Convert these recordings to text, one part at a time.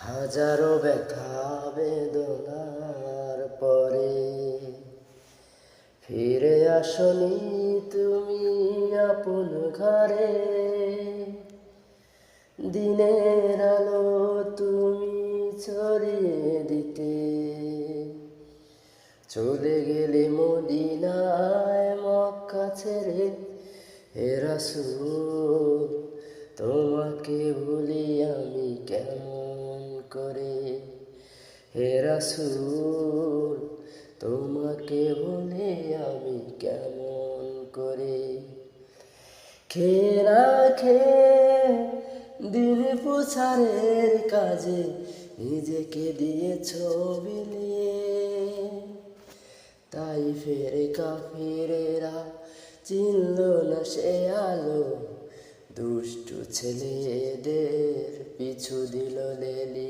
হাজারো ব্যথা, বেদনার পরে। ফিরে আসনি তুমি আপন ঘরে। দিনের আলো তুমি ছড়িয়ে দিতে। চলে গেলে মদিনায় মক্কা ছেড়ে হে রাসূল, তোমাকে ভুলি আমি কেমন করে। হে রাসূল, তোমাকে বলে আমি কেমন করে? খেরা খে দিন প্রচারের কাজে, নিজেকে দিয়েছ বিলিয়ে তাই ফেরে কাফিরেরা চিনল না সে আলো। দুষ্টু ছেলেদের পিছু দিল লেলিয়ে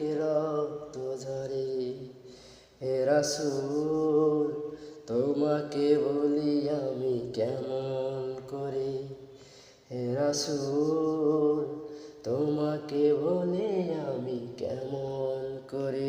রক্ত ঝরে। হে রাসুল, তোমাকে বলি আমি কেমন করে? হে রাসুল, তোমাকে বলি আমি কেমন করে?